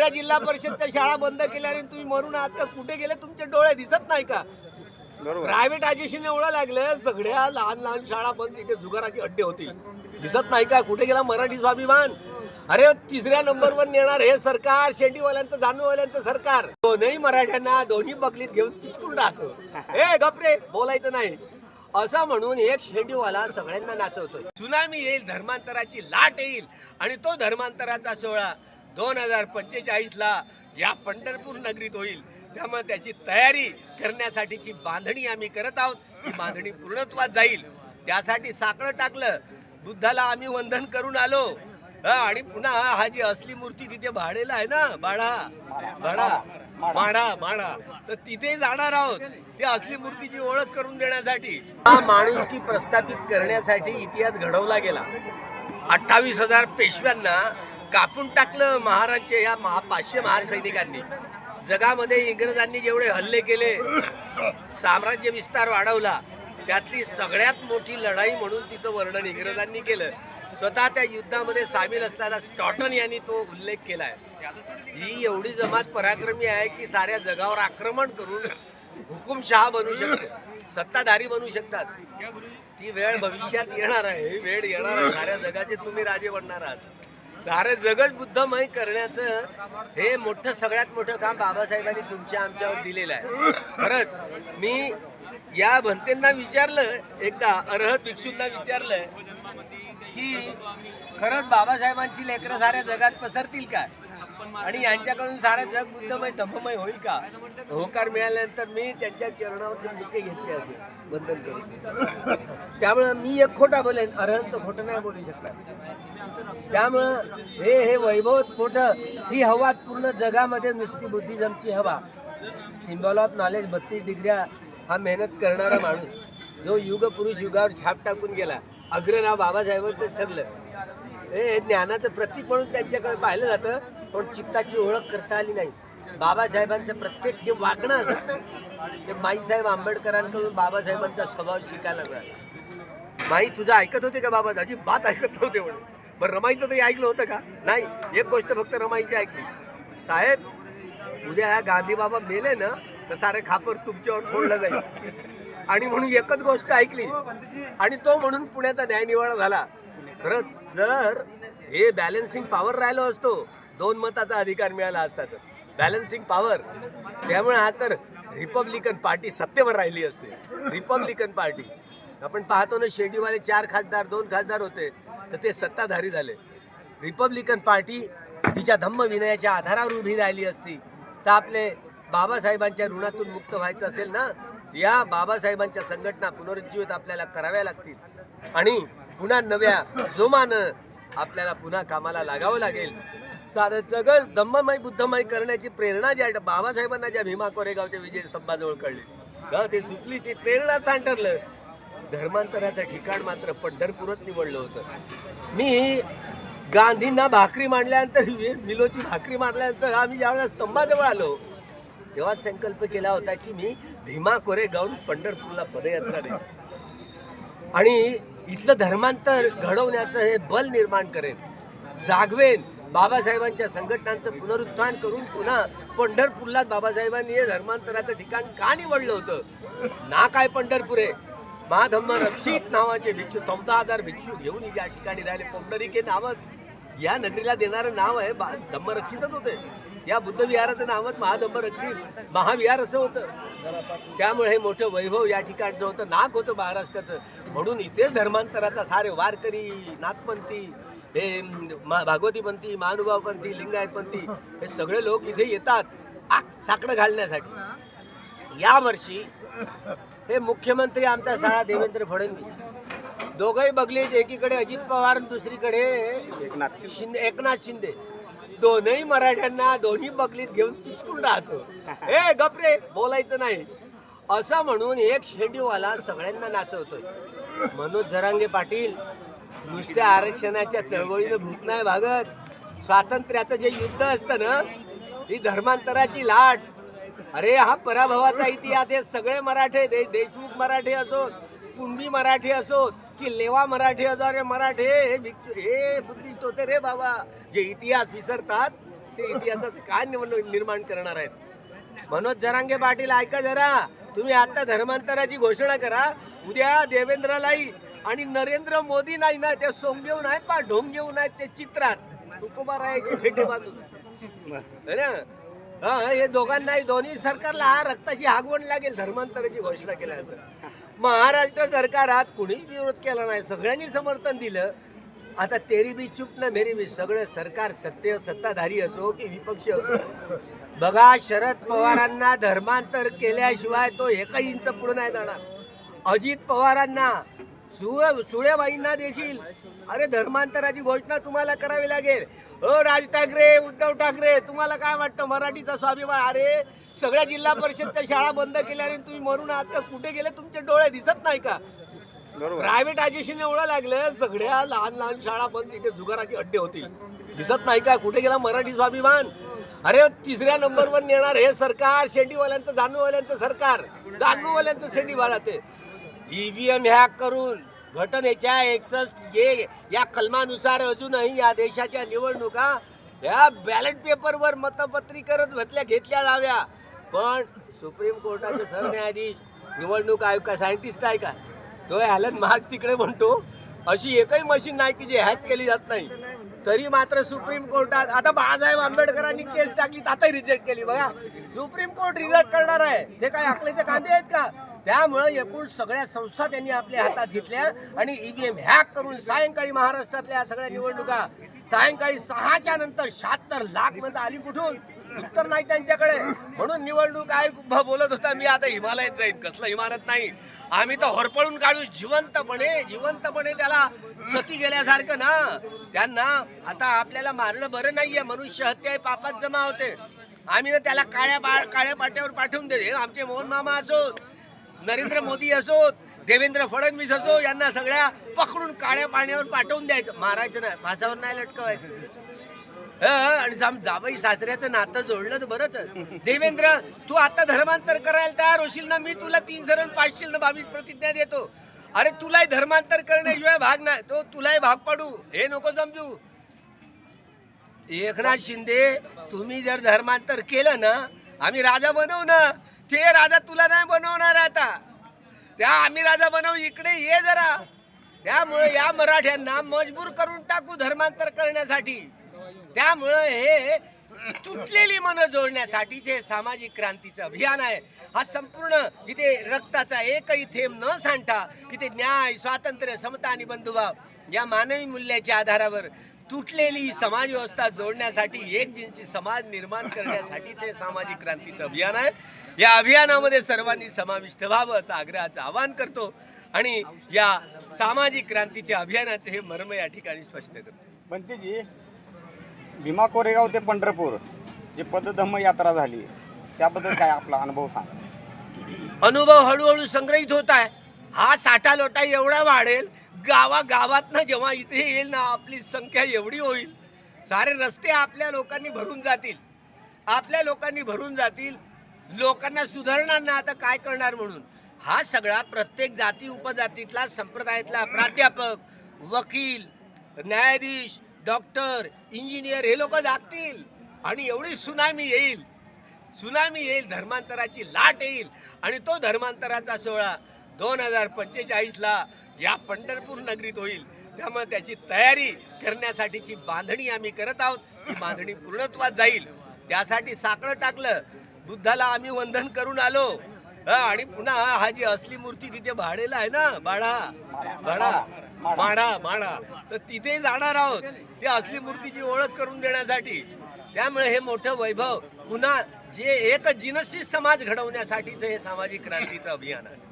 जिल्हा परिषदच्या शाळा बंद केल्या आणि तुम्ही मरून आहात का? कुठे गेले? तुमचे डोळे दिसत नाही का? प्रायव्हेटायझेशन एवढं लागलं. सगळ्या लहान लहान शाळा बंद. तिथे जुगाराचे अड्डे होतील दिसत नाही का? कुठे गेला मराठी स्वाभिमान? अरे तिसऱ्या नंबरवर नेणार हे सरकार. शेतीवाल्यांचं जानवेवाल्यांचं सरकार. दोनही मराठ्यांना दोन्ही बकलीत घेऊन पिचकून राहतो. हे गपरे बोलायचं नाही. असं म्हणून एक शेंडीवाला सगळ्यांना नाचवतोय. सुनामी येईल धर्मांतराची लाट येईल. आणि तो धर्मांतराचा सोहळा दोन हजार पंचेचाळीसला या पंढरपूर नगरीत होईल. त्यामुळे त्याची तयारी करण्यासाठीची बांधणी आम्ही करत आहोत. ही बांधणी पूर्णत्वात जाईल. त्यासाठी साकडं टाकलं. बुद्धाला आम्ही वंदन करून आलो. आणि पुन्हा हा जी असली मूर्ती तिथे भाडेला आहे ना बाळा? बाळा? माडा माडा तर तिथे जाणार आहोत. त्या असली मूर्तीची ओळख करून देण्यासाठी. हा माणूस की प्रस्थापित करण्यासाठी इतिहास घडवला गेला. अठ्ठावीस हजार पेशव्यांना कापून टाकलं महाराजच्या या महा पाचशे महार सैनिकांनी जगामध्ये इंग्रजांनी जेवढे हल्ले केले साम्राज्य विस्तार वाढवला त्यातली सगळ्यात मोठी लढाई म्हणून तिचं वर्णन इंग्रजांनी केलं. स्वतः त्या युद्धामध्ये सामील असताना स्टॉटन यांनी तो उल्लेख केलाय. ही एवढी जमात पराक्रमी आहे की साऱ्या जगावर आक्रमण करून हुकुमशहा बनू शकते. सत्ताधारी बनू शकतात. ती वेळ भविष्यात येणार आहे. ही वेळ येणार आहे. साऱ्या जगाचे तुम्ही राजे बनणार आहात. अरे जगत बुद्धमय करण्याचं हे मोठं सगळ्यात मोठं काम बाबासाहेबांनी तुमच्या आमच्यावर दिलेलं आहे. खरंच मी या भंतेंना विचारलं एकदा अर्हत भिक्षूंना विचारलं की खरंच बाबासाहेबांची लेकरं साऱ्या जगात पसरतील का आणि यांच्याकडून सारं जग बुद्धमय धम्ममय होईल का? होकार मिळाल्यानंतर मी त्यांच्या चरणावरचे बुके घेतले असे बंधन करून. त्यामुळं मी एक खोटा बोलेन अरहंत तर खोटं नाही बोलू शकणार. त्यामुळं हे हे वैभव मोठं ही हवा पूर्ण जगामध्ये नुसती बुद्धिझमची हवा. सिम्बॉल ऑफ नॉलेज बत्तीस डिग्र्या हा मेहनत करणारा माणूस जो युग पुरुष युगावर छाप टाकून गेला. अग्र नाव बाबासाहेबांचं ठरलं. हे ज्ञानाचं प्रतीक म्हणून त्यांच्याकडे पाहिलं जातं. पण चित्ताची ओळख करता आली नाही. बाबासाहेबांचं प्रत्येक जे वागणं असतं ते माईसाहेब आंबेडकरांकडून बाबासाहेबांचा स्वभाव शिकायला मिळाला. माई तुझं ऐकत होते का बाबा? अजिबात ऐकत नव्हते म्हणून बरं रमाईचं तरी ऐकलं होतं का? नाही एक गोष्ट फक्त रमाईची ऐकली. साहेब उद्या ह्या गांधी बाबा मेले ना तर सारे खापर तुमच्यावर फोडलं जाईल. आणि म्हणून एकच गोष्ट ऐकली. आणि तो म्हणून पुण्याचा न्यायनिवाडा झाला. खरंच जर हे बॅलन्सिंग पॉवर राहिलो असतो. दोन मताचा अधिकार मिळाला असता तर. बॅलन्सिंग पॉवर त्यामुळे हा तर रिपब्लिकन पार्टी सत्तेवर राहिली असते. रिपब्लिकन पार्टी आपण पाहतो ना शेडीवाले चार खासदार दोन खासदार होते तर ते सत्ताधारी झाले. रिपब्लिकन पार्टी तिच्या धम्म विनयाच्या आधारावर उभी राहिली असती. तर आपले बाबासाहेबांच्या ऋणातून मुक्त व्हायचं असेल ना या बाबासाहेबांच्या संघटना पुनरुज्जीवित आपल्याला कराव्या लागतील. आणि पुन्हा नव्या जोमानं आपल्याला पुन्हा कामाला लागावं लागेल. सारं जगल धम्ममय बुद्धमय करण्याची प्रेरणा ज्या बाबासाहेबांना ज्या भीमा कोरेगावच्या विजय स्तंभाजवळ कळली. हं, ते सुचली ती प्रेरणा स्थान ठरलं धर्मांतराचं ठिकाण मात्र पंढरपूरच निवडलं होतं. मी गांधींना भाकरी मांडल्यानंतर मिलोची भाकरी मारल्यानंतर आम्ही ज्यावेळेस स्तंभाजवळ आलो तेव्हा संकल्प केला होता की मी भीमा कोरेगावून पंढरपूरला पदयात्रा देईन. आणि इथलं धर्मांतर घडवण्याचं हे बल निर्माण करेन. जागवेन. बाबासाहेबांच्या संघटनांचं पुनरुत्थान करून पुन्हा पंढरपूरलाच बाबासाहेबांनी हे धर्मांतराचं ठिकाण का निवडलं होतं? ना काय पंढरपूर? आहे महाधम्म रक्षित नावाचे भिक्षू चौदा हजार भिक्षू घेऊन या ठिकाणी राहिले. पंढरीक हे नावच. या नगरीला देणारं नाव आहे बा- धम्मरक्षितच होते. या बुद्धविहाराचं नावच महाधम्म रक्षित. महाविहार असं होतं. त्यामुळे हे मोठं वैभव या ठिकाणचं होतं. नाक होतं महाराष्ट्राचं. म्हणून इथेच धर्मांतराचा सारे वारकरी नाथपंथी हे मा- भागवतीपंथी महानुभावपंथी लिंगायतपंथी हे सगळे लोक इथे येतात आक साकडं घालण्यासाठी. यावर्षी हे मुख्यमंत्री आमचा साळा देवेंद्र फडणवीस. दोघंही बघलीत एकीकडे अजित पवार आणि दुसरीकडे एकनाथ शिंदे. एकनाथ शिंदे. दोनही मराठ्यांना दोन्ही बगलीत घेऊन पिचकून राहतो. हे गपरे बोलायचं नाही. असं म्हणून एक शेंडीवाला सगळ्यांना नाचवतोय. मनोज जरांगे पाटील नुसत्या आरक्षणाच्या चळवळीनं भूक नाही भागत. स्वातंत्र्याचं जे युद्ध असतं ना ही धर्मांतराची लाट. अरे हा पराभवाचा इतिहास हे सगळे मराठे दे देशमुख मराठे असोत कुणबी मराठी असोत की लेवा मराठी असो अरे मराठे हे भिक्षू हे बुद्धिस्ट होते रे बाबा. जे इतिहास विसरतात ते इतिहासाचं काय निर्माण करणार आहेत? मनोज जरांगे पाटील ऐका जरा. तुम्ही आता धर्मांतराची घोषणा करा. उद्या देवेंद्रलाही आणि नरेंद्र मोदी नाही ना ते सोंगेऊ नाहीत पा ढोंगेऊ नाहीत ते चित्रात. तुकोबा राहायचे ना? हा हे दोघांनाही दोन्ही सरकारला हा रक्ताची हागवण लागेल धर्मांतराची घोषणा केल्यानंतर. महाराष्ट्र सरकारात कुणीच विरोध केला नाही सगळ्यांनी समर्थन दिलं. आता तेरी बी चुप ना मेरी बी सगळं सरकार सत्य सत्ताधारी असो की विपक्ष असो. बघा शरद पवारांना धर्मांतर केल्याशिवाय तो एकही इंच पुढे नाही जाणार. अजित पवारांना सुळेबाईंना देखील. अरे धर्मांतराची घोषणा तुम्हाला करावी लागेल. अ राज ठाकरे उद्धव ठाकरे तुम्हाला काय वाटतं? मराठीचा स्वाभिमान. अरे सगळ्या जिल्हा परिषदच्या शाळा बंद केल्या आणि तुम्ही मरून आहात का? कुठे गेले? तुमचे डोळे दिसत नाही का? बरोबर. प्रायव्हेट आजेशीने एवढं लागलं सगळ्या लहान लहान शाळा बंद तिथे जुगाराचे अड्डे होतील दिसत नाही का? कुठे गेला मराठी स्वाभिमान? अरे तिसऱ्या नंबरवर नेणार हे सरकार शेंडीवाल्यांचं जानूवाल्यांचं सरकार. जानूवाल्यांचं शेंडीवाला ते. ईव्हीएम हॅक करून घटनेच्या एकसष्ट जे या कलमानुसार अजूनही या देशाच्या निवडणुका या बॅलेट पेपरवर मतपत्रीकरण घेतल्या घेतल्या जाव्या. पण सुप्रीम कोर्टाचे सरन्यायाधीश निवडणूक आयोग का सायंटिस्ट आहे का? तो हॅलन महाग तिकडे म्हणतो अशी एकही मशीन नाही की जी हॅक केली जात नाही. तरी मात्र सुप्रीम कोर्टात आता बाळासाहेब आंबेडकरांनी केस टाकली आता रिजेक्ट केली. बघा सुप्रीम कोर्ट रिजेक्ट करणार आहे. ते काय अकलेचे कांदे आहेत का? त्यामुळे एकूण सगळ्या संस्था त्यांनी आपल्या हातात घेतल्या आणि ईव्हीएम हॅक करून सायंकाळी महाराष्ट्रातल्या सगळ्या निवडणुका सायंकाळी सहाच्या नंतर शहात्तर लाखमध्ये आली कुठून? उत्तर नाही त्यांच्याकडे. म्हणून निवडणूक आयोग बोलत होता मी आता हिमालयात जाईन. कसलं हिमालयात नाही. आम्ही तर होरपळून काढू जिवंतपणे जिवंतपणे त्याला सती गेल्यासारखं ना. त्यांना आता आपल्याला मारणं बरं नाहीये. मनुष्य हत्या पापात जमा होते. आम्ही ना त्याला काळ्या काळ्या पाट्यावर पाठवून दे आमचे मोहन मामा असोत नरेंद्र मोदी असोत देवेंद्र फडणवीस असो यांना सगळ्या पकडून काळ्या पाण्यावर पाठवून द्यायचं. मारायचं नाही फासावर नाही लटकवायचं. आणि जावई सासऱ्याचं नातं जोडलं तर बरंच. देवेंद्र तू आता धर्मांतर करायला तयार होशील ना मी तुला तीन सरण पाचशील ना बावीस प्रतिज्ञा देतो. अरे तुलाही धर्मांतर करण्याशिवाय भाग नाही. तो तुलाही भाग पडू. हे नको समजू. एकनाथ शिंदे तुम्ही जर धर्मांतर केलं ना आम्ही राजा बनवू ना. ते राजा तुला नाही बनवणार आता. त्या आम्ही राजा बनवू इकडे ये जरा. त्यामुळे या मराठ्यांना मजबूर करून टाकू धर्मांतर करण्यासाठी. त्यामुळं हे तुटलेली मनं जोडण्यासाठीचे सामाजिक क्रांतीचं अभियान आहे हा संपूर्ण इथे रक्ताचा एकही थेंब न सांडता इथे न्याय स्वातंत्र्य समता आणि बंधुभाव या मानवी मूल्याच्या आधारावर तुटलेली समाज व्यवस्था जोडण्यासाठी एक जिनसी समाज निर्माण करण्यासाठीचे सामाजिक क्रांतीचं अभियान आहे या अभियानामध्ये सर्वांनी समाविष्ट व्हावं असं आग्रहाचं आवाहन करतो आणि या सामाजिक क्रांतीच्या अभियानाचे हे मर्म या ठिकाणी स्पष्ट करतो. भीमा कोरेगाव ते पंढरपूर जी पदधम्म यात्रा झाली त्याबद्दल काय आपला अनुभव सांग? अनुभव हळूहळू संग्रहित होत आहे. हा साठा लोटा एवढा वाढेल गावागावातनं जेव्हा इथे येईल ना आपली संख्या एवढी होईल. सारे रस्ते आपल्या लोकांनी भरून जातील. आपल्या लोकांनी भरून जातील. लोकांना सुधारणार ना आता काय करणार म्हणून? हा सगळा प्रत्येक जाती उपजातीतला संप्रदायातला प्राध्यापक वकील न्यायाधीश डॉक्टर इंजिनियर हे लोक जागतील. आणि एवढी सुनामी येईल. सुनामी येईल धर्मांतराची लाट येईल. आणि तो धर्मांतराचा सोहळा दोन हजार पंचेचाळीसला या पंढरपूर नगरीत होईल. त्यामुळे त्याची तयारी करण्यासाठीची बांधणी आम्ही करत आहोत. ही बांधणी पूर्णत्वात जाईल. त्यासाठी साकळं टाकलं. बुद्धाला आम्ही वंदन करून आलो. आणि पुन्हा हा जी असली मूर्ती तिथे भाडेला आहे ना बाळा. बाळा. माडा माडा. तर तिथे जाणार आहोत. ते असली मूर्तीची ओळख करून देण्यासाठी. त्यामुळे हे मोठं वैभव पुन्हा जे एक जिनसी समाज घडवण्यासाठीचं हे सामाजिक क्रांतीचं अभियान आहे.